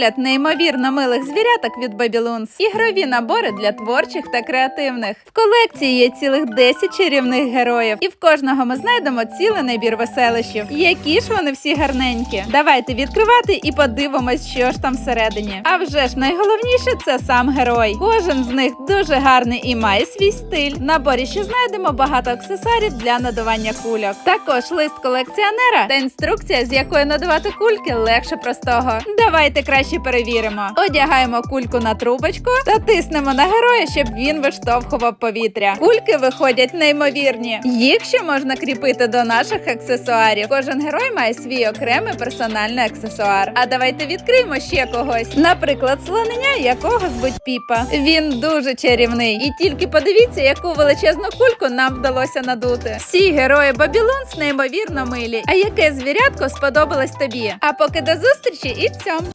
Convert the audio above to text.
перегляд неймовірно милих звіряток від Babylons. Ігрові набори для творчих та креативних. В колекції є цілих 10 чарівних героїв, і в кожного ми знайдемо цілий набір веселищів. Які ж вони всі гарненькі. Давайте відкривати і подивимось, що ж там всередині. А вже ж найголовніше це сам герой. Кожен з них дуже гарний і має свій стиль. В наборі ще знайдемо багато аксесуарів для надування кульок. Також лист колекціонера та інструкція, з якою надавати кульки легше простого. Давайте краще перевіримо. Одягаємо кульку на трубочку та тиснемо на героя, щоб він виштовхував повітря. Кульки виходять неймовірні. Їх ще можна кріпити до наших аксесуарів. Кожен герой має свій окремий персональний аксесуар. А давайте відкриємо ще когось. Наприклад, слонення, якого звуть Піпа. Він дуже чарівний. І тільки подивіться, яку величезну кульку нам вдалося надути. Всі герої Бабілонс неймовірно милі. А яке звірятко сподобалось тобі? А поки до зустрічі і в цьому.